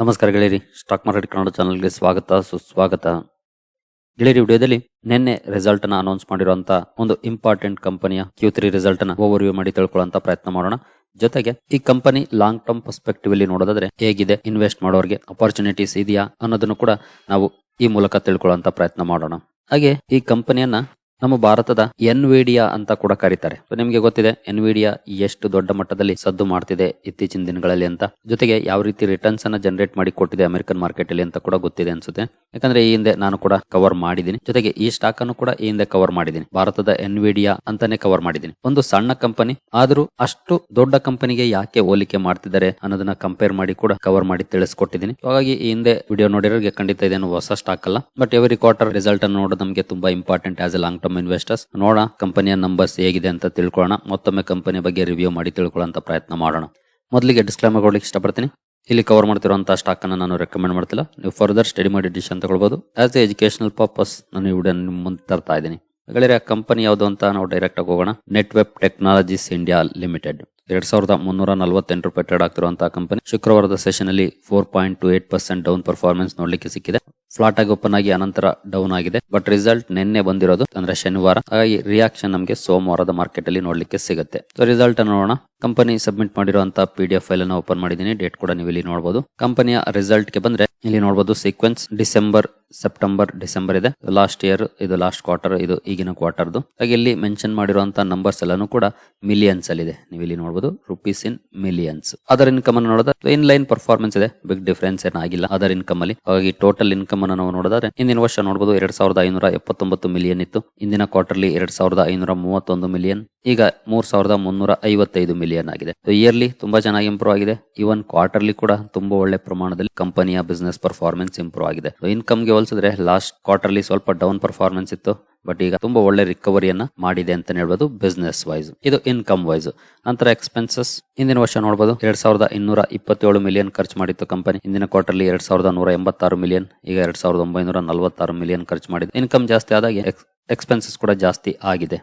ನಮಸ್ಕಾರ ಗೆಳೆಯರಿ. Stock market Kannada ಚಾನಲ್ಗೆ ಸ್ವಾಗತ, ಸುಸ್ವಾಗತ. ಗೆಳೆಯರಿ, ವಿಡಿಯೋದಲ್ಲಿ ನಿನ್ನೆ ರಿಸಲ್ಟ್ ಅನ್ನ ಅನೌನ್ಸ್ ಮಾಡಿರುವಂತ ಒಂದು ಇಂಪಾರ್ಟೆಂಟ್ ಕಂಪನಿಯ ಕ್ಯೂ ತ್ರೀ ರಿಸಲ್ಟ್ ಅನ್ನ ಓವರ್ ವ್ಯೂ ಮಾಡಿ ತಿಳ್ಕೊಳ್ಳುವಂತ ಪ್ರಯತ್ನ ಮಾಡೋಣ. ಜೊತೆಗೆ ಈ ಕಂಪನಿ ಲಾಂಗ್ ಟರ್ಮ್ ಪರ್ಸ್ಪೆಕ್ಟಿವ್ ಅಲ್ಲಿ ನೋಡೋದಾದ್ರೆ ಹೇಗಿದೆ ಇನ್ವೆಸ್ಟ್ ಮಾಡೋರಿಗೆ ಅಪರ್ಚುನಿಟೀಸ್ ಇದೆಯಾ ಅನ್ನೋದನ್ನು ಕೂಡ ನಾವು ಈ ಮೂಲಕ ತಿಳ್ಕೊಳ್ಳುವಂತ ಪ್ರಯತ್ನ ಮಾಡೋಣ. ಹಾಗೆ ಈ ಕಂಪನಿಯನ್ನ ನಮ್ಮ ಭಾರತದ ಎನ್ವಿಡಿಯಾ ಅಂತ ಕೂಡ ಕರೀತಾರೆ. ನಿಮಗೆ ಗೊತ್ತಿದೆ, ಎನ್ವಿಡಿಯಾ ಎಷ್ಟು ದೊಡ್ಡ ಮಟ್ಟದಲ್ಲಿ ಸದ್ದು ಮಾಡ್ತಿದೆ ಇತ್ತೀಚಿನ ದಿನಗಳಲ್ಲಿ ಅಂತ. ಜೊತೆಗೆ ಯಾವ ರೀತಿ ರಿಟರ್ನ್ಸ್ ಅನ್ನ ಜನರೇಟ್ ಮಾಡಿ ಕೊಟ್ಟಿದೆ ಅಮೆರಿಕನ್ ಮಾರ್ಕೆಟ್ ಅಲ್ಲಿ ಅಂತ ಕೂಡ ಗೊತ್ತಿದೆ ಅನ್ಸುತ್ತೆ. ಯಾಕಂದ್ರೆ ಈ ಹಿಂದೆ ನಾನು ಕೂಡ ಕವರ್ ಮಾಡಿದ್ದೀನಿ. ಜೊತೆಗೆ ಈ ಸ್ಟಾಕ್ ಅನ್ನು ಕೂಡ ಈ ಹಿಂದೆ ಕವರ್ ಮಾಡಿದ್ದೀನಿ. ಭಾರತದ ಎನ್ವಿಡಿಯಾ ಅಂತಾನೆ ಕವರ್ ಮಾಡಿದ್ದೀನಿ. ಒಂದು ಸಣ್ಣ ಕಂಪನಿ ಆದ್ರೂ ಅಷ್ಟು ದೊಡ್ಡ ಕಂಪನಿಗೆ ಯಾಕೆ ಹೋಲಿಕೆ ಮಾಡ್ತಿದ್ದಾರೆ ಅನ್ನೋದನ್ನ ಕಂಪೇರ್ ಮಾಡಿ ಕೂಡ ಕವರ್ ಮಾಡಿ ತಿಳಿಸ್ಕೊಟ್ಟಿದ್ದೀನಿ. ಹಾಗಾಗಿ ಈ ಹಿಂದೆ ವಿಡಿಯೋ ನೋಡಿರೋರಿಗೆ ಖಂಡಿತ ಇದೇನು ಹೊಸ ಸ್ಟಾಕ್ ಅಲ್ಲ. ಬಟ್ ಎವರಿ ಕ್ವಾರ್ಟರ್ ರಿಸಲ್ಟ್ ಅನ್ನು ನೋಡೋದು ನಮಗೆ ತುಂಬಾ important as a long term investors ನೋಡೋಣ ಕಂಪನಿಯ ನಂಬರ್ಸ್ ಹೇಗಿದೆ ಅಂತ ತಿಳ್ಕೊಳ್ಳೋಣ. ಮತ್ತೊಮ್ಮೆ ಕಂಪನಿ ಬಗ್ಗೆ ರಿವ್ಯೂ ಮಾಡಿ ತಿಳ್ಕೊಳ್ಳೋಂತ ಪ್ರಯತ್ನ ಮಾಡೋಣ. ಮೊದಲಿಗೆ ಡಿಸ್ಕ್ಲೈಮರ್ ಕೊಡ್ಲಿಕ್ಕೆ ಇಷ್ಟಪಡ್ತೀನಿ. ಇಲ್ಲಿ ಕವರ್ ಮಾಡ್ತಿರುವಂತಹ ಸ್ಟಾಕ್ ಅನ್ನು ನಾನು ರೆಕಮೆಂಡ್ ಮಾಡ್ತಿಲ್ಲ. ನೀವು ಫರ್ದರ್ ಸ್ಟಡಿ ಮಾಡಿ ಡಿಸಿಷನ್ ತಗೊಳ್ಬಹುದು ಆಸ್ ಎ ಎಜುಕೇಶನಲ್ ಪರ್ಪಸ್ ನಾನು ಈ ವಿಡಿಯೋ ಮುಂದೆ ತರ್ತಾ ಇದ್ದೀನಿ. ಗೆಳೆಯರೆ ಕಂಪನಿ ಯಾವುದು ಅಂತ ನಾವು ಡೈರೆಕ್ಟ್ ಆಗಿ ಹೋಗೋಣ. Net Web Technologies India Limited ಎರಡ್ ಸಾವಿರದ ಮುನ್ನೂರ ನಲವತ್ತೆಂಟು ರೂಪಾಯಿ ಟ್ರೇಡ್ ಆಗ್ತಿರುವಂತಹ ಕಂಪನಿ ಶುಕ್ರವಾರದ ಸೆಷನ್ ಅಲ್ಲಿ four point two eight percent down performance ನೋಡ್ಲಿಕ್ಕೆ ಸಿಕ್ಕಿದೆ. ಫ್ಲಾಟ್ ಆಗಿ ಓಪನ್ ಆಗಿ ಅನಂತರ ಡೌನ್ ಆಗಿದೆ. ಬಟ್ ರಿಸಲ್ಟ್ ನಿನ್ನೆ ಬಂದಿರೋದು ಅಂದ್ರೆ ಶನಿವಾರ. ಹಾಗಾಗಿ ರಿಯಾಕ್ಷನ್ ನಮಗೆ ಸೋಮವಾರದ ಮಾರ್ಕೆಟ್ ಅಲ್ಲಿ ನೋಡ್ಲಿಕ್ಕೆ ಸಿಗುತ್ತೆ. ಸೊ ರಿಸಲ್ಟ್ ನೋಡೋಣ. ಕಂಪನಿ ಸಬ್ಮಿಟ್ ಮಾಡಿರುವಂತಹ ಪಿ ಡಿ ಎಫ್ ಫೈಲ್ ಅನ್ನು ಓಪನ್ ಮಾಡಿದ್ದೀನಿ. ಡೇಟ್ ಕೂಡ ನೀವು ಇಲ್ಲಿ ನೋಡಬಹುದು ಕಂಪನಿಯ ರಿಸಲ್ಟ್ಗೆ ಬಂದ್ರೆ ಇಲ್ಲಿ ನೋಡಬಹುದು ಸೀಕ್ವೆನ್ಸ್ ಡಿಸೆಂಬರ್ ಸೆಪ್ಟೆಂಬರ್ ಡಿಸೆಂಬರ್ ಇದೆ. ಲಾಸ್ಟ್ ಇಯರ್ ಇದು ಲಾಸ್ಟ್ ಕ್ವಾರ್ಟರ್ ಇದು ಈಗಿನ ಕ್ವಾರ್ಟರ್ದು ಹಾಗೆ ಇಲ್ಲಿ ಮೆನ್ಷನ್ ಮಾಡಿರುವಂತಹ ನಂಬರ್ಸ್ ಎಲ್ಲಾನು ಕೂಡ ಮಿಲಿಯನ್ಸ್ ಅಲ್ಲಿ ಇದೆ. ನೀವು ಇಲ್ಲಿ ನೋಡಬಹುದು rupees in millions other income ಅನ್ನು ನೋಡಿದ್ರೆ ಇನ್ ಲೈನ್ ಪರ್ಫಾರ್ಮೆನ್ಸ್ ಇದೆ ಬಿಗ್ ಡಿಫರೆನ್ಸ್ ಏನಾಗಿಲ್ಲ ಅದರ್ ಇನ್ಕಮ್ ಅಲ್ಲಿ. ಹಾಗಾಗಿ ಟೋಟಲ್ ಇನ್ಕಮ್ ಅನ್ನು ನಾವು ನೋಡಿದ್ರೆ ಹಿಂದಿನ ವರ್ಷ ನೋಡಬಹುದು ಎರಡ್ ಸಾವಿರದ ಐನೂರ ಎಪ್ಪತ್ತೊಂಬತ್ತು ಮಿಲಿಯನ್ ಇತ್ತು. ಇಂದಿನ ಕ್ವಾರ್ಟರ್ಲಿ ಎರಡ್ ಸಾವಿರದ ಐನೂರ ಮೂವತ್ತೊಂದು ಮಿಲಿಯನ್ ಈಗ ಮೂರ್ ಸಾವಿರದ ಮುನ್ನೂರ ಐವತ್ತೈದು ಮಿಲಿಯನ್ ಆಗಿದೆ. ಇಯರ್ಲಿ ತುಂಬಾ ಚೆನ್ನಾಗಿ ಇಂಪ್ರೂವ್ ಆಗಿದೆ. ಇವನ್ ಕ್ವಾರ್ಟರ್ಲಿ ಕೂಡ ತುಂಬಾ ಒಳ್ಳೆ ಪ್ರಮಾಣದಲ್ಲಿ ಕಂಪನಿಯ ಬಿಸ್ನೆಸ್ ಪರ್ಫಾರ್ಮೆನ್ಸ್ ಇಂಪ್ರೂವ್ ಆಗಿದೆ. ಇನ್ಕಮ್ಗೆ ಹೋಲಿಸಿದ್ರೆ ಲಾಸ್ಟ್ ಕ್ವಾರ್ಟರ್ಲಿ ಸ್ವಲ್ಪ ಡೌನ್ ಪರ್ಫಾರ್ಮೆನ್ಸ್ ಇತ್ತು. ಬಟ್ ಈಗ ತುಂಬಾ ಒಳ್ಳೆ ರಿಕವರಿಯನ್ನ ಮಾಡಿದೆ ಅಂತ ಹೇಳ್ಬೋದು ಬಿಸ್ನೆಸ್ ವೈಸ್ ಇದು ಇನ್ಕಮ್ ವೈಸ್ ನಂತರ ಎಕ್ಸ್ಪೆನ್ಸಸ್ ಹಿಂದಿನ ವರ್ಷ ನೋಡಬಹುದು ಎರಡ್ ಸಾವಿರದ ಇನ್ನೂರ ಇಪ್ಪತ್ತೇಳು ಮಿಲಿಯನ್ ಖರ್ಚು ಮಾಡಿತ್ತು ಕಂಪನಿ ಹಿಂದಿನ ಕ್ವಾರ್ಟರ್ಲಿ ಎರಡ್ ಸಾವಿರದ ನೂರ ಎಂಬತ್ತಾರು ಮಿಲಿಯನ್ ಈಗ ಎರಡ್ ಸಾವಿರದ ಒಂಬೈನೂರ ನಲವತ್ತಾರು ಮಿಲಿಯನ್ ಖರ್ಚು ಮಾಡಿದೆ ಇನ್ಕಮ್ ಜಾಸ್ತಿ ಆದಾಗ ಎಕ್ಸ್ಪೆನ್ಸಸ್ ಕೂಡ ಜಾಸ್ತಿ ಆಗಿದೆ.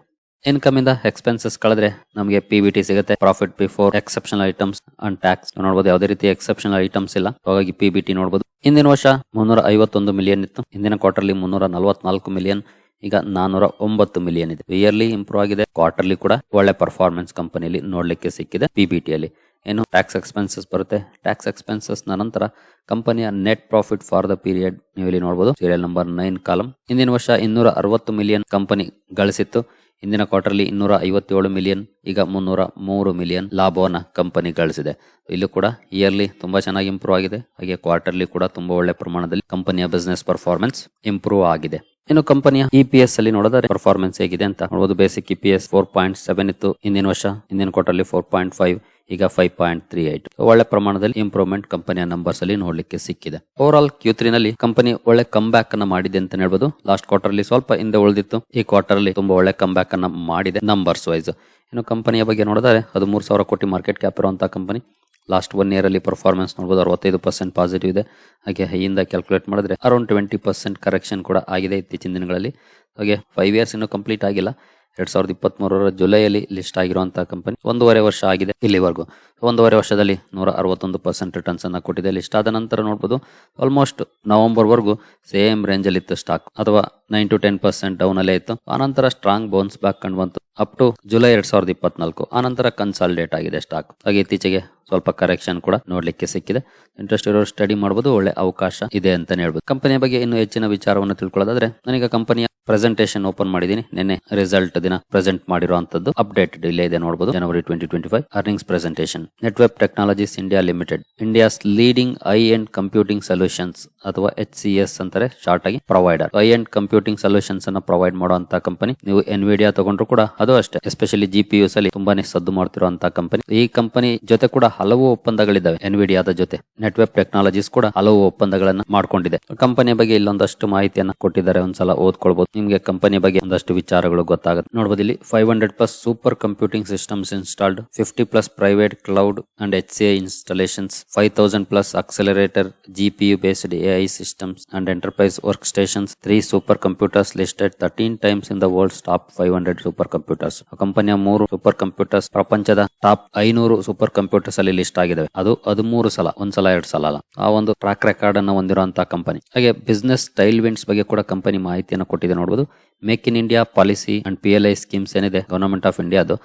ಇನ್ಕಮ್ ಇಂದ ಎಕ್ಸ್ಪೆನ್ಸಸ್ ಕಳೆದ್ರೆ ನಮಗೆ ಪಿ ಟಿ ಸಿಗುತ್ತೆ. Profit before exceptional items and tax ನೋಡಬಹುದು ಯಾವುದೇ ರೀತಿ ಎಕ್ಸೆಪ್ಷನಲ್ ಐಟಮ್ಸ್ ಇಲ್ಲ. ಹಾಗಾಗಿ ಪಿ ಬಿ ಟಿ ನೋಡಬಹುದು ಹಿಂದಿನ ವರ್ಷ ಮುನ್ನೂರ ಐವತ್ತೊಂದು ಮಿಲಿಯನ್ ಇತ್ತು. ಹಿಂದಿನ ಕ್ವಾರ್ಟರ್ಲಿ ಮುನ್ನೂರ ನಲವತ್ನಾಲ್ಕು ಮಿಲಿಯನ್ ಈಗ ನಾನೂರ ಒಂಬತ್ತು ಮಿಲಿಯನ್ ಇದೆ. ಇಯರ್ಲಿ ಇಂಪ್ರೂವ್ ಆಗಿದೆ. ಕ್ವಾರ್ಟರ್ಲಿ ಕೂಡ ಒಳ್ಳೆ ಪರ್ಫಾರ್ಮೆನ್ಸ್ ಕಂಪನಿಯಲ್ಲಿ ನೋಡ್ಲಿಕ್ಕೆ ಸಿಕ್ಕಿದೆ ಪಿ ಬಿ ಟಿಯಲ್ಲಿ ಏನು ಟ್ಯಾಕ್ಸ್ ಎಕ್ಸ್ಪೆನ್ಸಸ್ ಬರುತ್ತೆ. ಟ್ಯಾಕ್ಸ್ ಎಕ್ಸ್ಪೆನ್ಸಸ್ ನಂತರ ಕಂಪನಿಯ net profit for the period ನೀವು ಇಲ್ಲಿ ನೋಡಬಹುದು ಸೀರಿಯಲ್ ನಂಬರ್ ನೈನ್ ಕಾಲಂ ಹಿಂದಿನ ವರ್ಷ ಇನ್ನೂರ ಅರವತ್ತು ಮಿಲಿಯನ್ ಕಂಪನಿ ಗಳಿಸಿತ್ತು. ಹಿಂದಿನ ಕ್ವಾರ್ಟರ್ಲಿ ಇನ್ನೂರ ಐವತ್ತೇಳು ಮಿಲಿಯನ್, ಈಗ ಮುನ್ನೂರ ಮೂರು ಮಿಲಿಯನ್ ಲಾಭವನ್ನ ಕಂಪನಿ ಗಳಿಸಿದೆ. ಇಲ್ಲೂ ಕೂಡ ಇಯರ್ಲಿ ತುಂಬಾ ಚೆನ್ನಾಗಿ ಇಂಪ್ರೂವ್ ಆಗಿದೆ. ಹಾಗೆ ಕ್ವಾರ್ಟರ್ಲಿ ಕೂಡ ತುಂಬಾ ಒಳ್ಳೆ ಪ್ರಮಾಣದಲ್ಲಿ ಕಂಪನಿಯ ಬಿಸ್ನೆಸ್ ಪರ್ಫಾರ್ಮೆನ್ಸ್ ಇಂಪ್ರೂವ್ ಆಗಿದೆ. ಇನ್ನು ಕಂಪನಿಯ ಇ ಪಿ ಎಸ್ ಅಲ್ಲಿ ನೋಡಿದ್ರೆ ಪರ್ಫಾರ್ಮೆನ್ಸ್ ಹೇಗಿದೆ ಅಂತ ನೋಡಬಹುದು basic E P S four point seven ಇತ್ತು ಹಿಂದಿನ ವರ್ಷ. ಹಿಂದಿನ ಕ್ವಾರ್ಟರ್ಲಿ ಫೋರ್ ಪಾಯಿಂಟ್ ಫೈವ್ ಈಗ ಫೈವ್ ಪಾಯಿಂಟ್ ತ್ರೀ ಏಟ್ ಒಳ್ಳೆ ಪ್ರಮಾಣದಲ್ಲಿ ಇಂಪ್ರೂವ್ಮೆಂಟ್ ಕಂಪನಿಯ ನಂಬರ್ಸ್ ಅಲ್ಲಿ ನೋಡ್ಲಿಕ್ಕೆ ಸಿಕ್ಕಿದೆ. ಓವರ್ ಆಲ್ ಕ್ಯೂ ತ್ರೀ ನಲ್ಲಿ ಕಂಪನಿ ಒಳ್ಳೆ ಕಮ್ ಬ್ಯಾಕ್ ಅನ್ನ ಮಾಡಿದೆ ಅಂತ ಹೇಳ್ಬೋದು. ಲಾಸ್ಟ್ ಕ್ವಾರ್ಟರ್ ಅಲ್ಲಿ ಸ್ವಲ್ಪ ಹಿಂದೆ ಉಳಿದಿತ್ತು. ಈ ಕ್ವಾರ್ಟರ್ ಅಲ್ಲಿ ತುಂಬಾ ಒಳ್ಳೆ ಕಮ್ ಬ್ಯಾಕ್ ಅನ್ನ ಮಾಡಿದೆ ನಂಬರ್ಸ್ ವೈಸ್ ಇನ್ನು ಕಂಪನಿಯ ಬಗ್ಗೆ ನೋಡಿದ್ರೆ, ಹದಿಮೂರು ಸಾವಿರ ಕೋಟಿ ಮಾರ್ಕೆಟ್ ಕ್ಯಾಪ್ ಇರುವಂತಹ ಕಂಪನಿ ಲಾಸ್ಟ್ ಒನ್ ಇಯರ್ ಅಲ್ಲಿ ಪರ್ಫಾರ್ಮೆನ್ಸ್ ನೋಡಬಹುದು ಅರವತ್ತೈದು ಪರ್ಸೆಂಟ್ ಪಾಸಿಟಿವ್ ಇದೆ. ಹಾಗೆ ಹೈಯಿಂದ ಕ್ಯಾಲ್ಕುಲೇಟ್ ಮಾಡಿದ್ರೆ ಅರೌಂಡ್ ಟ್ವೆಂಟಿ ಪರ್ಸೆಂಟ್ ಕರೆಕ್ಷನ್ ಕೂಡ ಆಗಿದೆ ಇತ್ತೀಚಿನ ದಿನಗಳಲ್ಲಿ. ಹಾಗೆ ಫೈವ್ ಇಯರ್ಸ್ ಇನ್ನೂ ಕಂಪ್ಲೀಟ್ ಆಗಿಲ್ಲ. ಎರಡ್ ಸಾವಿರದ ಇಪ್ಪತ್ತ್ ಮೂರರ ಜುಲೈಯಲ್ಲಿ ಲಿಸ್ಟ್ ಆಗಿರುವಂತಹ ಕಂಪನಿ ಒಂದೂವರೆ ವರ್ಷ ಆಗಿದೆ ಇಲ್ಲಿವರೆಗೂ. ಒಂದೂವರೆ ವರ್ಷದಲ್ಲಿ ನೂರ ಅರವತ್ತೊಂದು ಪರ್ಸೆಂಟ್ ರಿಟರ್ನ್ಸ್ ಅನ್ನ ಕೊಟ್ಟಿದೆ. ಲಿಸ್ಟ್ ಆದ ನಂತರ ನೋಡಬಹುದು ಆಲ್ಮೋಸ್ಟ್ ನವೆಂಬರ್ ವರೆಗೂ ಸೇಮ್ ರೇಂಜ್ ಅಲ್ಲಿ ಇತ್ತು ಸ್ಟಾಕ್ ಅಥವಾ nine to ten percent down ಅಲ್ಲೇ ಇತ್ತು. ಆನಂತರ ಸ್ಟ್ರಾಂಗ್ ಬೌನ್ಸ್ ಬ್ಯಾಕ್ ಕಂಡು ಬಂತು. ಅಪ್ ಟು ಜುಲೈ ಎರಡ್ ಸಾವಿರದ ಇಪ್ಪತ್ನಾಲ್ಕು. ಆನಂತರ ಕನ್ಸಾಲಿಡೇಟ್ ಆಗಿದೆ ಸ್ಟಾಕ್ ಹಾಗೆ ಇತ್ತೀಚೆಗೆ ಸ್ವಲ್ಪ ಕರೆಕ್ಷನ್ ಕೂಡ ನೋಡ್ಲಿಕ್ಕೆ ಸಿಕ್ಕಿದೆ. ಇಂಟ್ರೆಸ್ಟ್ ಇರೋರು ಸ್ಟಡಿ ಮಾಡಬಹುದು ಒಳ್ಳೆ ಅವಕಾಶ ಇದೆ ಅಂತಾನೆ ಹೇಳ್ಬೋದು. ಕಂಪನಿಯ ಬಗ್ಗೆ ಇನ್ನೂ ಹೆಚ್ಚಿನ ವಿಚಾರವನ್ನು ತಿಳ್ಕೊಳ್ಳೋದಾದ್ರೆ, ನನಗೆ ಕಂಪನಿಯ ಪ್ರೆಸೆಂಟೇಷನ್ ಓಪನ್ ಮಾಡಿದೀನಿ. ನಿನ್ನೆ ರಿಸಲ್ಟ್ ದಿನ ಪ್ರೆಸೆಂಟ್ ಮಾಡಿರುವಂತದ್ದು ಅಪ್ಡೇಟೆಡ್ ಇಲ್ಲೇ ಇದೆ ನೋಡಬಹುದು January twenty twenty five earnings presentation Network Technologies India Limited India's leading I and computing solutions ಅಥವಾ ಎಚ್ ಸಿ ಎಸ್ ಅಂತಾರೆ ಶಾರ್ಟ್ ಆಗಿ provider I and computing solutions ಅನ್ನ ಪ್ರೊವೈಡ್ ಮಾಡುವಂತಹ ಕಂಪನಿ ನೀವು ಎನ್ವಿಡಿಯಾ ತಗೊಂಡ್ರು ಕೂಡ ಅದು ಅಷ್ಟೇ. ಎಸ್ಪೆಷಲಿ ಜಿ ಪಿ ಯು ಅಲ್ಲಿ ತುಂಬಾನೇ ಸದ್ದು ಮಾಡ್ತಿರುವಂತಹ ಕಂಪನಿ ಈ ಕಂಪನಿ ಜೊತೆ ಕೂಡ ಹಲವು ಒಪ್ಪಂದಗಳಿದ್ದಾವೆ. ಎನ್ವಿಡಿಯಾದ ಜೊತೆ. ನೆಟ್ವೆಬ್ ಟೆಕ್ನಾಲಜೀಸ್ ಕೂಡ ಹಲವು ಒಪ್ಪಂದಗಳನ್ನ ಮಾಡ್ಕೊಂಡಿದೆ. ಕಂಪನಿಯ ಬಗ್ಗೆ ಇಲ್ಲೊಂದಷ್ಟು ಮಾಹಿತಿಯನ್ನ ಕೊಟ್ಟಿದ್ದಾರೆ. ಒಂದ್ಸಲ ಓದ್ಕೊಳ್ಬಹುದು ನಿಮ್ಗೆ ಕಂಪನಿ ಬಗ್ಗೆ ಒಂದಷ್ಟು ವಿಚಾರಗಳು ಗೊತ್ತಾಗುತ್ತೆ. ನೋಡಬಹುದು ಇಲ್ಲಿ five hundred plus supercomputing systems installed fifty plus private cloud and H C I installations five thousand plus accelerator GPU based AI systems and enterprise workstations three supercomputers listed thirteen times in the world top five hundred supercomputers ಕಂಪನಿಯ ಮೂರು super computers ಪ್ರಪಂಚದ top ಐನೂರು super computers ಅಲ್ಲಿ list ಆಗಿದಾವೆ. ಅದು ಹದಿಮೂರು ಸಲ ಒಂದ್ಸಲ ಎರಡ್ ಸಲ ಅಲ್ಲ. ಆ ಒಂದು ಟ್ರ್ಯಾಕ್ ರೆಕಾರ್ಡ್ ಅನ್ನ ಹೊಂದಿರುವಂತಹ ಕಂಪನಿ ಹಾಗೆ ಬಿಸ್ನೆಸ್ ಸ್ಟೈಲ್ ವಿಂಡ್ಸ್ ಬಗ್ಗೆ ಕೂಡ ಕಂಪನಿ ಮಾಹಿತಿಯನ್ನು ಕೊಟ್ಟಿದೆ ನೋಡಬಹುದು Make in India policy and P L I schemes ಏನಿದೆ ಗವರ್ನಮೆಂಟ್ ಆಫ್ ಇಂಡಿಯಾ ಅದು.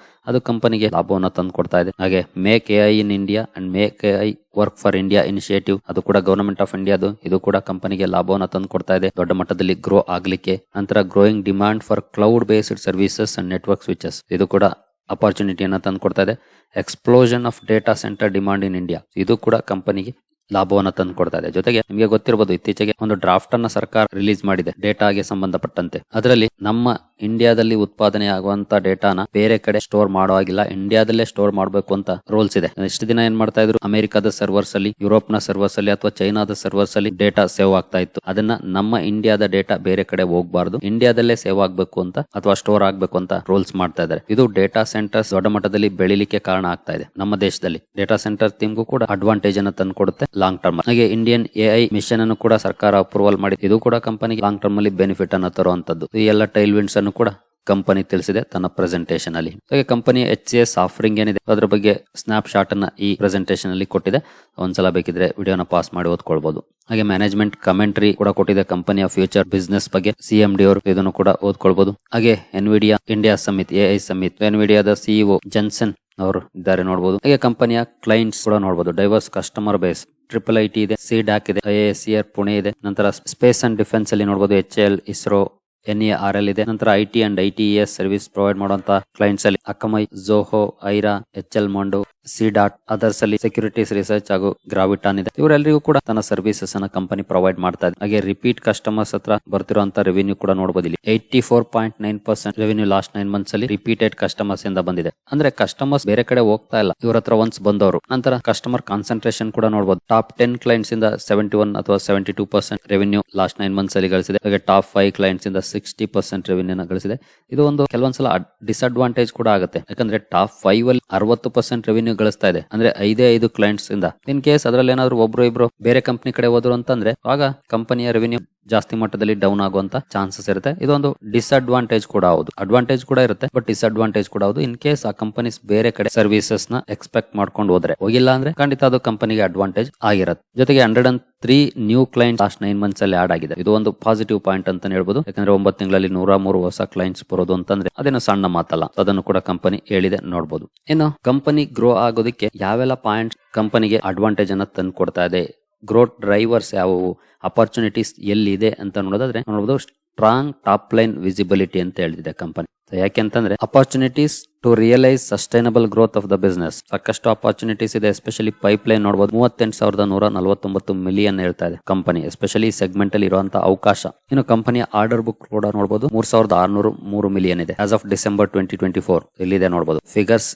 ಕಂಪನಿಗೆ ಲಾಭವನ್ನು ತಂದು ಕೊಡ್ತಾ ಇದೆ. ಹಾಗೆ make A I in India and make A I work for India initiative ಅದು ಕೂಡ ಗವರ್ನಮೆಂಟ್ ಆಫ್ ಇಂಡಿಯಾದು ಇದು ಕೂಡ ಕಂಪನಿಗೆ ಲಾಭವನ್ನು ತಂದು ಕೊಡ್ತಾ ಇದೆ. ದೊಡ್ಡ ಮಟ್ಟದಲ್ಲಿ ಗ್ರೋ ಆಗ್ಲಿಕ್ಕೆ. ನಂತರ growing demand for cloud based services and network switches ಇದು ಕೂಡ ಅಪಾರ್ಚುನಿಟಿಯನ್ನ ತಂದು ಕೊಡ್ತಾ ಇದೆ. Explosion of data centre demand in India ಇದು ಕೂಡ ಕಂಪನಿಗೆ ಲಾಭವನ್ನು ತಂದು ಕೊಡ್ತಾ ಇದೆ. ಜೊತೆಗೆ ನಿಮಗೆ ಗೊತ್ತಿರಬಹುದು ಇತ್ತೀಚೆಗೆ ಒಂದು ಡ್ರಾಫ್ಟ್ ಅನ್ನ ಸರ್ಕಾರ ರಿಲೀಸ್ ಮಾಡಿದೆ ಡೇಟಾಗೆ ಸಂಬಂಧಪಟ್ಟಂತೆ. ಅದರಲ್ಲಿ ನಮ್ಮ ಇಂಡಿಯಾದಲ್ಲಿ ಉತ್ಪಾದನೆ ಆಗುವಂತ ಡೇಟಾನ ಬೇರೆ ಕಡೆ ಸ್ಟೋರ್ ಮಾಡೋ ಆಗಿಲ್ಲ ಇಂಡಿಯಾದಲ್ಲೇ ಸ್ಟೋರ್ ಮಾಡಬೇಕು ಅಂತ ರೂಲ್ಸ್ ಇದೆ. ಇಷ್ಟು ದಿನ ಏನ್ ಮಾಡ್ತಾ ಇದ್ರು? ಅಮೆರಿಕದ ಸರ್ವರ್ಸ್ ಅಲ್ಲಿ ಯುರೋಪ್ನ ಸರ್ವರ್ಸ್ ಅಲ್ಲಿ ಅಥವಾ ಚೈನಾದ ಸರ್ವರ್ಸ್ ಅಲ್ಲಿ ಡೇಟಾ ಸೇವ್ ಆಗ್ತಾ ಇತ್ತು. ಅದನ್ನ ನಮ್ಮ ಇಂಡಿಯಾದ ಡೇಟಾ ಬೇರೆ ಕಡೆ ಹೋಗಬಾರ್ದು. ಇಂಡಿಯಾದಲ್ಲೇ ಸೇವ್ ಆಗ್ಬೇಕು ಅಂತ ಅಥವಾ ಸ್ಟೋರ್ ಆಗ್ಬೇಕು ಅಂತ ರೂಲ್ಸ್ ಮಾಡ್ತಾ ಇದ್ದಾರೆ. ಇದು ಡೇಟಾ ಸೆಂಟರ್ಸ್ ದೊಡ್ಡ ಮಟ್ಟದಲ್ಲಿ ಬೆಳಿಲಿಕ್ಕೆ ಕಾರಣ ಆಗ್ತಾ ಇದೆ ನಮ್ಮ ದೇಶದಲ್ಲಿ. ಡೇಟಾ ಸೆಂಟರ್ ಥೀಮ್ಗೂ ಕೂಡ ಅಡ್ವಾಂಟೇಜ್ ಅನ್ನು ತಂದು ಕೊಡುತ್ತೆ ಲಾಂಗ್ ಟರ್ಮ್ ಹಾಗೆ ಇಂಡಿಯನ್ ಎಐ ಮಿಷನ್ ಅನ್ನು ಕೂಡ ಸರ್ಕಾರ ಅಪ್ರೂವಲ್ ಮಾಡಿ ಇದು ಕೂಡ ಕಂಪನಿಗೆ ಲಾಂಗ್ ಟರ್ಮ್ ಅಲ್ಲಿ ಬೆನಿಫಿಟ್ ಅನ್ನು ತರುವಂತದ್ದು. ಈ ಎಲ್ಲ ಟೈಲ್ ವಿಂಡ್ಸ್ ಅನ್ನು ಕೂಡ ಕಂಪನಿ ತಿಳಿಸಿದೆ ತನ್ನ ಪ್ರೆಸೆಂಟೇಷನ್ ಅಲ್ಲಿ. ಹಾಗೆ company H C S offering ಏನಿದೆ, ಅದರ ಬಗ್ಗೆ ಸ್ನಾಪ್ ಶಾಟ್ ಅನ್ನ ಈ ಪ್ರೆಸೆಂಟೇಷನ್ ಅಲ್ಲಿ ಕೊಟ್ಟಿದೆ. ಒಂದ್ಸಲ ಬೇಕಿದ್ರೆ ವಿಡಿಯೋನ ಪಾಸ್ ಮಾಡಿ ಓದ್ಕೊಳ್ಬಹುದು ಹಾಗೆ ಮ್ಯಾನೇಜ್ಮೆಂಟ್ ಕಮೆಂಟ್ರಿ ಕೂಡ ಕೊಟ್ಟಿದೆ ಕಂಪನಿಯ ಫ್ಯೂಚರ್ ಬಿಸ್ನೆಸ್ ಬಗ್ಗೆ. ಸಿಎಂ ಡಿ ಅವರು ಇದನ್ನು ಕೂಡ ಓದ್ಕೊಳ್ಬಹುದು ಹಾಗೆ Nvidia India summit AI summit ಎನ್ವಿಡಿಯಾದ CEO Jensen ಅವರು ಇದ್ದಾರೆ ನೋಡಬಹುದು ಹಾಗೆ ಕಂಪನಿಯ ಕ್ಲೈಂಟ್ಸ್ ಕೂಡ ನೋಡಬಹುದು diverse customer base triple I T ಇದೆ ಸಿ ಡಾಕ್ ಇದೆ ಎಸ್ ಪುಣೆ ಇದೆ. ನಂತರ ಸ್ಪೇಸ್ ಅಂಡ್ ಡಿಫೆನ್ಸ್ ಅಲ್ಲಿ ನೋಡಬಹುದು H L ISRO N A R L ಇದೆ. ನಂತರ I T and I T S service provide ಮಾಡುವಂತ ಕ್ಲೈಂಟ್ಸ್ ಅಲ್ಲಿ ಅಕಮೈ ಜೋಹೋ ಐರಾ ಎಚ್ ಎಲ್ ಮಾಂಡು ಸಿ ಡಾಟ್ ಅದರ್ಸ್ ಅಲ್ಲಿ ಸೆಕ್ಯೂರಿಟೀಸ್ ರಿಸರ್ಚ್ ಹಾಗೂ ಗ್ರಾವಿಟಾನ್ ಇದೆ. ಇವರೆಲ್ಲರಿಗೂ ಕೂಡ ತನ್ನ ಸರ್ವಿಸಸ್ ಅನ್ನ ಕಂಪನಿ ಪ್ರೊವೈಡ್ ಮಾಡ್ತಾ ಇದೆ. ಹಾಗೆ ರಿಪೀಟ್ ಕಸ್ಟಮರ್ಸ್ ಹತ್ರ ಬರ್ತಿರುವಂತ ರೆವಿನ್ಯೂ ಕೂಡ ನೋಡಬಹುದು ಇಲ್ಲಿ. Eighty four point nine percent revenue last nine months ಅಲ್ಲಿ ರಿಪೀಟೆಡ್ ಕಸ್ಟಮರ್ಸ್ ಇಂದ ಬಂದಿದೆ. ಅಂದ್ರೆ ಕಸ್ಟಮರ್ಸ್ ಬೇರೆ ಕಡೆ ಹೋಗ್ತಾ ಇಲ್ಲ. ಇವರ ಹತ್ರ ಒನ್ಸ್ ಬಂದವರು. ನಂತರ ಕಸ್ಟಮರ್ ಕಾನ್ಸಂಟ್ರೇಷನ್ ಕೂಡ ನೋಡಬಹುದು ಟಾಪ್ ಟೆನ್ ಕ್ಲೈಂಟ್ಸ್ ಇಂದ ಸೆವೆಂಟಿ ಒನ್ ಅಥವಾ seventy two percent revenue last nine months ಅಲ್ಲಿ ಗಳಿಸಿದೆ. ಹಾಗೆ ಟಾಪ್ ಫೈವ್ ಕ್ಲೈಂಟ್ಸ್ ಇಂದ ಸಿಕ್ಸ್ಟಿ ಪರ್ಸೆಂಟ್ ರೆವಿನ್ಯೂ ಗಳಿಸಿದೆ. ಇದು ಒಂದು ಕೆಲವೊಂದ್ಸಲ ಡಿಸ್ಅಡ್ವಾಂಟೇಜ್ ಕೂಡ ಆಗುತ್ತೆ. ಯಾಕಂದ್ರೆ ಟಾಪ್ ಫೈವ್ ಅಲ್ಲಿ ಅರವತ್ತು ಪರ್ಸೆಂಟ್ ರೆವಿನ್ಯೂ ಗಳಿಸ್ತಾ ಇದೆ. ಅಂದ್ರೆ ಐದೇ ಐದು ಕ್ಲೈಂಟ್ಸ್ ಇಂದ. ಇನ್ ಕೇಸ್ ಅದರಲ್ಲಿ ಏನಾದ್ರು ಒಬ್ರು ಇಬ್ರು ಬೇರೆ ಕಂಪನಿ ಕಡೆ ಹೋದ್ರು ಅಂತಂದ್ರೆ, ಆಗ ಕಂಪನಿಯ ರೆವಿನ್ಯೂ ಜಾಸ್ತಿ ಮಟ್ಟದಲ್ಲಿ ಡೌನ್ ಆಗುವಂತ ಚಾನ್ಸಸ್ ಇರುತ್ತೆ. ಇದೊಂದು ಡಿಸ್ಅಡ್ವಾಂಟೇಜ್ ಕೂಡ ಹೌದು. ಅಡ್ವಾಂಟೇಜ್ ಕೂಡ ಇರುತ್ತೆ ಬಟ್ ಡಿಸ್ಅಡ್ವಾಂಟೇಜ್ ಕೂಡ ಹೌದು. ಇನ್ ಕೇಸ್ ಆ ಕಂಪನೀಸ್ ಬೇರೆ ಕಡೆ ಸರ್ವಿಸಸ್ನ ಎಕ್ಸ್ಪೆಕ್ಟ್ ಮಾಡ್ಕೊಂಡು ಹೋದ್ರೆ, ಹೋಗಿಲ್ಲ ಅಂದ್ರೆ ಖಂಡಿತ ಅದು ಕಂಪನಿಗೆ ಅಡ್ವಾಂಟೇಜ್ ಆಗಿರುತ್ತೆ. ಜೊತೆಗೆ hundred and three new client last nine months ಅಲ್ಲಿ ಆಡ್ ಆಗಿದೆ. ಇದು ಒಂದು ಪಾಸಿಟಿವ್ ಪಾಯಿಂಟ್ ಅಂತ ಹೇಳ್ಬೋದು. ಯಾಕಂದ್ರೆ ಒಂಬತ್ತು ತಿಂಗಳಲ್ಲಿ ನೂರ ಮೂರು ಹೊಸ ಕ್ಲೈಂಟ್ಸ್ ಬರೋದು ಅಂತಂದ್ರೆ ಅದೇನು ಸಣ್ಣ ಮಾತಲ್ಲ. ಅದನ್ನು ಕೂಡ ಕಂಪನಿ ಹೇಳಿದೆ ನೋಡಬಹುದು ಇನ್ನು ಕಂಪನಿ ಗ್ರೋ ಆಗೋದಕ್ಕೆ ಯಾವೆಲ್ಲ ಪಾಯಿಂಟ್ ಕಂಪನಿಗೆ ಅಡ್ವಾಂಟೇಜ್ ಅನ್ನ ತಂದು ಕೊಡ್ತಾ ಇದೆ? ಗ್ರೋತ್ ಡ್ರೈವರ್ಸ್ ಯಾವುವು? ಅಪರ್ಚುನಿಟೀಸ್ ಎಲ್ಲಿದೆ ಅಂತ ನೋಡೋದಾದ್ರೆ ನೋಡಬಹುದು ಸ್ಟ್ರಾಂಗ್ ಟಾಪ್ ಲೈನ್ ವಿಸಿಬಿಲಿಟಿ ಅಂತ ಹೇಳಿದೆ ಕಂಪನಿ ಯಾಕೆಂತಂದ್ರೆ opportunities to realise sustainable growth of the business ಸಾಕಷ್ಟು ಅಪರ್ಚುನಿಟೀಸ್ ಇದೆ ಎಸ್ಪೆಷಲಿ ಪೈಪ್ ಲೈನ್ ನೋಡಬಹುದು ಮೂವತ್ತೆಂಟು ಸಾವಿರದ ನೂರ ನಲವತ್ತೊಂಬತ್ತು ಮಿಲಿಯನ್ ಹೇಳ್ತಾ ಇದೆ ಕಂಪನಿ ಎಸ್ಪೆಷಲಿ ಸೆಗ್ಮೆಂಟ್ ಅಲ್ಲಿ ಇರುವಂತಹ ಅವಕಾಶ. ಇನ್ನು ಕಂಪನಿಯ ಆರ್ಡರ್ ಬುಕ್ ಕೂಡ ನೋಡಬಹುದು ಮೂರ್ ಸಾವಿರದ ಆರ್ನೂರು ಮೂರು ಮಿಲಿಯನ್ ಇದೆ. As of December twenty twenty four ಇಲ್ಲಿದೆ ನೋಡಬಹುದು figures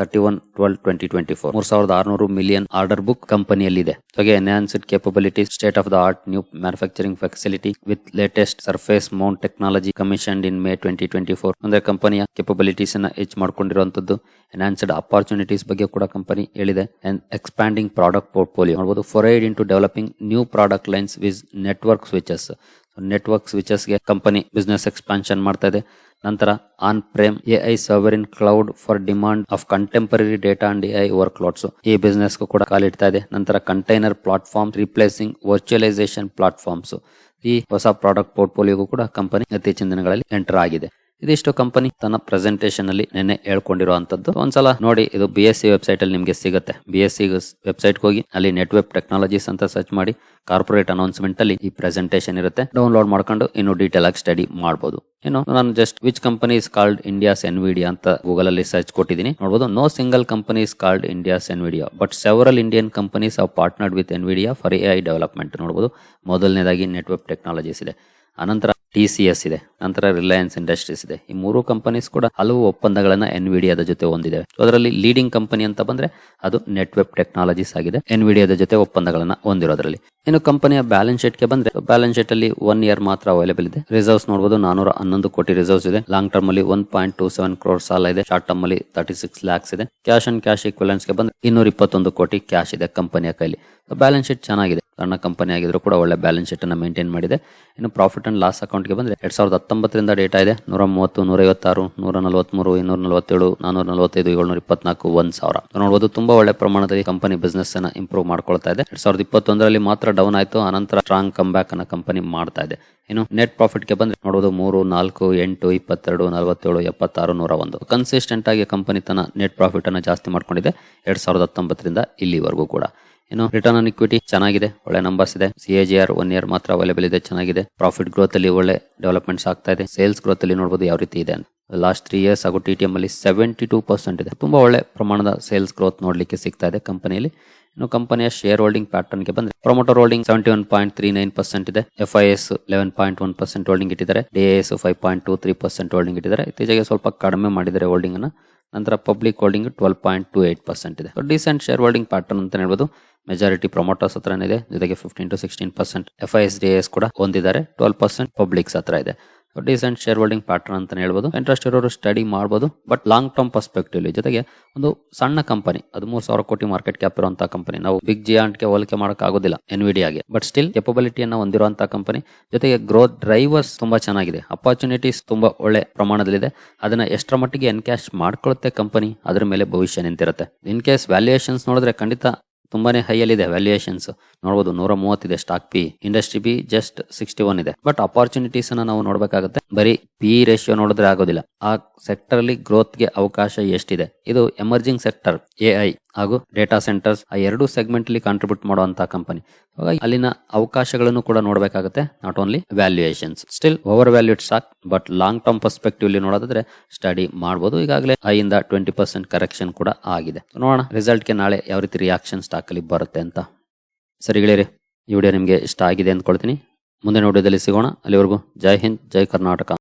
thirty one twelve twenty twenty four ಮೂರ್ ಸಾವಿರದ ಆರ್ನೂರು ಮಿಲಿಯನ್ ಆರ್ಡರ್ ಬುಕ್ ಕಂಪನಿಯಲ್ಲಿದೆ. ಹಾಗೆ enhanced capability state of the art new manufacturing facility with latest surface mount technology commission in May twenty twenty four ಅಂದ್ರೆ ಕಂಪನಿಯ capabilities ಅನ್ನ ಹೆಚ್ಚು ಮಾಡ್ಕೊಂಡಿರುವಂತದ್ದು enhanced opportunities ಬಗ್ಗೆ ಕೂಡ ಕಂಪನಿ ಹೇಳಿದೆ. ಅಂಡ್ ಎಕ್ಸ್ಪ್ಯಾಂಡಿಂಗ್ ಪ್ರಾಡಕ್ಟ್ ಪೋರ್ಟ್ಫೋಲಿಯೋ ನೋಡಬಹುದು forayed into developing new product lines with network switches network ಸ್ವಿಚಸ್ಗೆ ಕಂಪನಿ ಬಿಸ್ನೆಸ್ ಎಕ್ಸ್ಪಾನ್ಷನ್ ಮಾಡ್ತಾ ಇದೆ. ನಂತರ on prem AI sovereign cloud for demand of contemporary data and AI work loads ಈ ಬಿಸ್ನೆಸ್ ಕೂಡ ಕಾಲಿಡ್ತಾ ಇದೆ. ನಂತರ container platform replacing virtualisation platforms ಈ ಹೊಸ ಪ್ರಾಡಕ್ಟ್ ಪೋರ್ಟ್ಫೋಲಿಯೋಗೂ ಕೂಡ ಕಂಪನಿ ಇತ್ತೀಚಿನ ದಿನಗಳಲ್ಲಿ ಎಂಟರ್ ಆಗಿದೆ. ಇದಿಷ್ಟು ಕಂಪನಿ ತನ್ನ ಪ್ರೆಸೆಂಟೇಷನ್ ಅಲ್ಲಿ ನಿನ್ನೆ ಹೇಳ್ಕೊಂಡಿರುವಂತದ್ದು. ಒಂದ್ಸಲ ನೋಡಿ, ಇದು ಬಿ ಎಸ್ ಸಿ ವೆಬ್ಸೈಟ್ ಅಲ್ಲಿ ನಿಮಗೆ ಸಿಗುತ್ತೆ. ಬಿ ಎಸ್ ಸಿ ವೆಬ್ಸೈಟ್ ಹೋಗಿ, ಅಲ್ಲಿ ನೆಟ್ವೆಬ್ ಟೆಕ್ನಾಲಜೀಸ್ ಅಂತ ಸರ್ಚ್ ಮಾಡಿ ಕಾರ್ಪೊರೇಟ್ ಅನೌನ್ಸ್ಮೆಂಟ್ ಅಲ್ಲಿ ಈ ಪ್ರೆಸೆಂಟೇಶನ್ ಇರುತ್ತೆ. ಡೌನ್ಲೋಡ್ ಮಾಡ್ಕೊಂಡು, ಇನ್ನು ಡೀಟೇಲ್ ಆಗಿ ಸ್ಟಡಿ ಮಾಡಬಹುದು ಏನು ನಾನು just which company is called India's Nvidia ಅಂತ ಗೂಗಲ್ ಅಲ್ಲಿ ಸರ್ಚ್ ಕೊಟ್ಟಿದ್ದೀನಿ. ನೋಡಬಹುದು no single company is called India's Nvidia but several Indian companies are partnered with Nvidia for A I development ನೋಡಬಹುದು ಮೊದಲನೇದಾಗಿ ನೆಟ್ವರ್ಕ್ ಟೆಕ್ನಾಲಜೀಸ್ ಇದೆ. ಅನಂತರ ಟಿ ಸಿ ಎಸ್ ಇದೆ, ನಂತರ ರಿಲಯನ್ಸ್ ಇಂಡಸ್ಟ್ರೀಸ್ ಇದೆ. ಈ ಮೂರು ಕಂಪನೀಸ್ ಕೂಡ ಹಲವು ಒಪ್ಪಂದಗಳನ್ನ ಎನ್ವಿಡಿಯಾದ ಜೊತೆ ಹೊಂದಿದೆ. ಅದರಲ್ಲಿ ಲೀಡಿಂಗ್ ಕಂಪನಿ ಅಂತ ಬಂದ್ರೆ ಅದು ನೆಟ್ವೆಬ್ ಟೆಕ್ನಾಲಜೀಸ್ ಆಗಿದೆ. ಎನ್ವಿಡಿಯಾದ ಜೊತೆ ಒಪ್ಪಂದಗಳನ್ನ ಹೊಂದಿರೋದ್ರಲ್ಲಿ. ಇನ್ನು ಕಂಪನಿಯ ಬ್ಯಾಲೆನ್ಸ್ ಶೀಟ್ಗೆ ಬಂದ್ರೆ ಬ್ಯಾಲೆನ್ಸ್ ಶೀಟ್ ಅಲ್ಲಿ ಒನ್ ಇಯರ್ ಮಾತ್ರ ಅವೈಲೇಬಲ್ ಇದೆ. ರಿಸರ್ವ್ಸ್ ನೋಡಬಹುದು ನಾನೂರ ಹನ್ನೊಂದು ಕೋಟಿ ರಿಸರ್ವ್ಸ್ ಇದೆ. ಲಾಂಗ್ ಟರ್ಮ್ ಅಲ್ಲಿ one point two seven crore ಸಾಲ ಇದೆ. ಶಾರ್ಟ್ ಟರ್ಮ್ ಅಲ್ಲಿ ತರ್ಟಿ ಸಿಕ್ಸ್ ಲ್ಯಾಕ್ಸ್ ಇದೆ. ಕ್ಯಾಶ್ ಅಂಡ್ ಕ್ಯಾಶ್ ಈಕ್ವಲೆನ್ಸ್ಗೆ ಬಂದ್ರೆ ಇನ್ನೂರ ಇಪ್ಪತ್ತೊಂದು ಕೋಟಿ ಕ್ಯಾಶ್ ಇದೆ ಕಂಪನಿಯ ಕೈಲಿ. ಬ್ಯಾಲೆನ್ಸ್ ಶೀಟ್ ಚೆನ್ನಾಗಿದೆ. ಸಣ್ಣ ಕಂಪನಿ ಆಗಿದ್ರು ಕೂಡ ಒಳ್ಳೆ ಬ್ಯಾಲೆನ್ಸ್ ಶೀಟ್ ಅನ್ನ ಮೇಂಟೈನ್ ಮಾಡಿದೆ. ಇನ್ನು ಪ್ರಾಫಿಟ್ ಅಂಡ್ ಲಾಸ್ ಅಕೌಂಟ್ ಅಕೌಂಟ್ಗೆ ಬಂದರೆ ಎರಡ್ ಸಾವಿರದ ಹತ್ತೊಂಬತ್ತರಿಂದ ಡೇಟಾ ಇದೆ. ನೂರ ಮೂವತ್ತು, ನೂರ ಐವತ್ತಾರು, ನೂರ ನಲವತ್ಮೂರು, ಇನ್ನೂರ ನಲವತ್ತೇಳು, ನಾನೂರ ನಲವತ್ತೈದು, ಏಳ್ನೂರ ಇಪ್ಪತ್ನಾಲ್ಕು, ಒಂದ್ ಸಾವಿರ. ನೋಡಬಹುದು ತುಂಬಾ ಒಳ್ಳೆ ಪ್ರಮಾಣದಲ್ಲಿ ಕಂಪನಿ ಬಿಸ್ನೆಸ್ ಅನ್ನ ಇಂಪ್ರೂವ್ ಮಾಡ್ಕೊಳ್ತಾ ಇದೆ. ಎರಡ್ ಸಾವಿರದ ಇಪ್ಪತ್ತೊಂದರಲ್ಲಿ ಮಾತ್ರ ಡೌನ್ ಆಯ್ತು. ಆನಂತರ ಸ್ಟ್ರಾಂಗ್ ಕಮ್ ಬ್ಯಾಕ್ ಅನ್ನ ಕಂಪನಿ ಮಾಡ್ತಾ ಇದೆ. ಇನ್ನು ನೆಟ್ ಪ್ರಾಫಿಟ್ಗೆ ಬಂದ್ರೆ ನೋಡಬಹುದು ಮೂರು, ನಾಲ್ಕು, ಎಂಟು, ಇಪ್ಪತ್ತೆರಡು, ನಲವತ್ತೇಳು, ಎಪ್ಪತ್ತಾರು, ನೂರ ಒಂದು. ಕನ್ಸಿಸ್ಟೆಂಟ್ ಆಗಿ ಕಂಪನಿ ತನ್ನ ನೆಟ್ ಪ್ರಾಫಿಟ್ ಅನ್ನ ಜಾಸ್ತಿ ಮಾಡ್ಕೊಂಡಿದೆ. ಎರಡ್ ಸಾವಿರದ ಹತ್ತೊಂಬತ್ತರಿಂದ ಇಲ್ಲಿವರೆಗೂ ಕೂಡ. ಇನ್ನು ರಿಟರ್ನ್ ಆನ್ ಇಕ್ವಿಟಿ ಚೆನ್ನಾಗಿದೆ, ಒಳ್ಳೆ ನಂಬರ್ಸ್ ಇದೆ. C A G R one year ಮಾತ್ರ ಅವೈಲೇಬಲ್ ಇದೆ, ಚೆನ್ನಾಗಿದೆ. ಪ್ರಾಫಿಟ್ ಗ್ರೋತ್ ಅಲ್ಲಿ ಒಳ್ಳೆ ಡೆವಲಪ್ಮೆಂಟ್ಸ್ ಆಗ್ತಾ ಇದೆ. ಸೇಲ್ಸ್ ಗ್ರೋತ್ ಅಲ್ಲಿ ನೋಡಬಹುದು ಯಾವ ರೀತಿ ಇದೆ ಲಾಸ್ಟ್ ತ್ರೀ ಇಯರ್ಸ್ ಹಾಗೂ ಟಿ ಟಿ ಎಂ ಅಲ್ಲಿ ಸೆವೆಂಟಿ ಟೂ ಪರ್ಸೆಂಟ್ ಇದೆ. ತುಂಬಾ ಒಳ್ಳೆ ಪ್ರಮಾಣದ ಸೇಲ್ಸ್ ಗ್ರೋತ್ ನೋಡ್ಲಿಕ್ಕೆ ಸಿಗ್ತಾ ಇದೆ ಕಂಪನಿಯಲ್ಲಿ ಇನ್ನು ಕಂಪನಿಯ ಶೇರ್ ಹೋಲ್ಡಿಂಗ್ ಪ್ಯಾಟರ್ನ್ಗೆ ಬಂದ್ರೆ promoter holding seventy one point three nine percent ಇದೆ. F I S eleven point one percent holding ಇಟ್ಟಿದ್ದಾರೆ. D S five point two three percent holding ಇಟ್ಟಿದ್ದಾರೆ. ಇತ್ತೀಚೆಗೆ ಸ್ವಲ್ಪ ಕಡಿಮೆ ಮಾಡಿದ್ದಾರೆ ಹೋಲ್ಡಿಂಗ್ ಅನ್ನ. ನಂತರ public holding twelve point two eight percent ಇದೆ. ಡಿಸೆಂಟ್ ಶೇರ್ ಹೋಲ್ಡಿಂಗ್ ಪ್ಯಾಟರ್ನ್ ಅಂತ ಹೇಳ್ಬೋದು. ಮೆಜಾರಿಟಿ ಪ್ರೊಮೋಟರ್ಸ್ ಹತ್ರ ಇದೆ. ಜೊತೆಗೆ fifteen to sixteen percent F I S D S ಕೂಡ ಹೊಂದಿದ್ದಾರೆ. ಟ್ವೆಲ್ ಪರ್ಸೆಂಟ್ ಪಬ್ಲಿಕ್ಸ್ ಹತ್ರ ಇದೆ. ಡಿಸೆಂಟ್ ಶೇರ್ ಹೋಲ್ಡಿಂಗ್ ಪ್ಯಾಟರ್ನ್ ಅಂತ ಹೇಳ್ಬೋದು. ಇಂಟ್ರೆಸ್ಟ್ ಇರೋರು ಸ್ಟಡಿ ಮಾಡ್ಬೋದು. ಬಟ್ ಲಾಂಗ್ ಟರ್ಮ್ ಪರ್ಸ್ಪೆಕ್ಟಿವ್ ಜೊತೆಗೆ ಒಂದು ಸಣ್ಣ ಕಂಪನಿ ಹದಿಮೂರು ಸಾವಿರ ಕೋಟಿ ಮಾರ್ಕೆಟ್ ಕ್ಯಾಪ್ ಇರುವಂತಹ ಕಂಪನಿ ನಾವು ಬಿಗ್ ಜಿಯಾಂಟ್ಗೆ ಹೋಲಿಕೆ ಮಾಡಕ್ ಆಗೋದಿಲ್ಲ ಎನ್ವಿಡಿಯಾಗೆ ಬಟ್ ಸ್ಟಿಲ್ ಕೆಪಬಿಲಿಟಿಯನ್ನು ಹೊಂದಿರುವಂತಹ ಕಂಪನಿ ಜೊತೆಗೆ ಗ್ರೋತ್ ಡ್ರೈವರ್ಸ್ ತುಂಬಾ ಚೆನ್ನಾಗಿದೆ. ಅಪಾರ್ಚುನಿಟೀಸ್ ತುಂಬಾ ಒಳ್ಳೆ ಪ್ರಮಾಣದಲ್ಲಿದೆ. ಅದನ್ನ ಎಷ್ಟರ ಮಟ್ಟಿಗೆ ಎನ್ಕ್ಯಾಶ್ ಮಾಡ್ಕೊಳ್ಳುತ್ತೆ ಕಂಪನಿ ಅದ್ರ ಮೇಲೆ ಭವಿಷ್ಯ ನಿಂತಿರುತ್ತೆ. ಇನ್ ಕೇಸ್ ವ್ಯಾಲ್ಯೂಯೇಷನ್ಸ್ ನೋಡಿದ್ರೆ ಖಂಡಿತ ತುಂಬಾನೇ ಹೈ ಅಲ್ಲಿ ಇದೆ ವ್ಯಾಲ್ಯೂಯೇಷನ್ಸ್ ನೋಡಬಹುದು ನೂರ ಮೂವತ್ತಿದೆ stock P industry B just sixty one ಇದೆ. ಬಟ್ ಅಪಾರ್ಚುನಿಟೀಸ್ ಅನ್ನ ನಾವು ನೋಡಬೇಕಾಗುತ್ತೆ. ಬರೀ ಪಿ ರೇಷಿಯೋ ನೋಡಿದ್ರೆ ಆಗೋದಿಲ್ಲ. ಆ ಸೆಕ್ಟರ್ ಅಲ್ಲಿ ಗ್ರೋತ್ಗೆ ಅವಕಾಶ ಎಷ್ಟಿದೆ? ಇದು ಎಮರ್ಜಿಂಗ್ ಸೆಕ್ಟರ್ ಎ ಐ ಹಾಗೂ ಡೇಟಾ ಸೆಂಟರ್ಸ್ ಆ ಎರಡು ಸೆಗ್ಮೆಂಟ್ ಅಲ್ಲಿ ಕಾಂಟ್ರಿಬ್ಯೂಟ್ ಮಾಡುವಂತಹ ಕಂಪನಿ ಹಾಗಾಗಿ ಅಲ್ಲಿನ ಅವಕಾಶಗಳನ್ನು ಕೂಡ ನೋಡಬೇಕಾಗುತ್ತೆ not only valuations still overvalued stock but long term perspective ನೋಡೋದಾದ್ರೆ ಸ್ಟಡಿ ಮಾಡಬಹುದು ಈಗಾಗಲೇ ಐಯಿಂದ ಟ್ವೆಂಟಿ ಪರ್ಸೆಂಟ್ ಕರೆಕ್ಷನ್ ಕೂಡ ಆಗಿದೆ. ನೋಡೋಣ ರಿಸಲ್ಟ್ಗೆ ನಾಳೆ ಯಾವ ರೀತಿ ರಿಯಾಕ್ಷನ್ ಸ್ಟಾಕ್ ಅಲ್ಲಿ ಬರುತ್ತೆ ಅಂತ. ಸರಿ ಗೆಳೆಯರಿ, ಈ ವಿಡಿಯೋ ನಿಮಗೆ ಇಷ್ಟ ಆಗಿದೆ ಅಂದ್ಕೊಳ್ತೀನಿ. ಮುಂದಿನ ವಿಡಿಯೋದಲ್ಲಿ ಸಿಗೋಣ. ಅಲ್ಲಿವರೆಗೂ ಜೈ ಹಿಂದ್, ಜೈ ಕರ್ನಾಟಕ.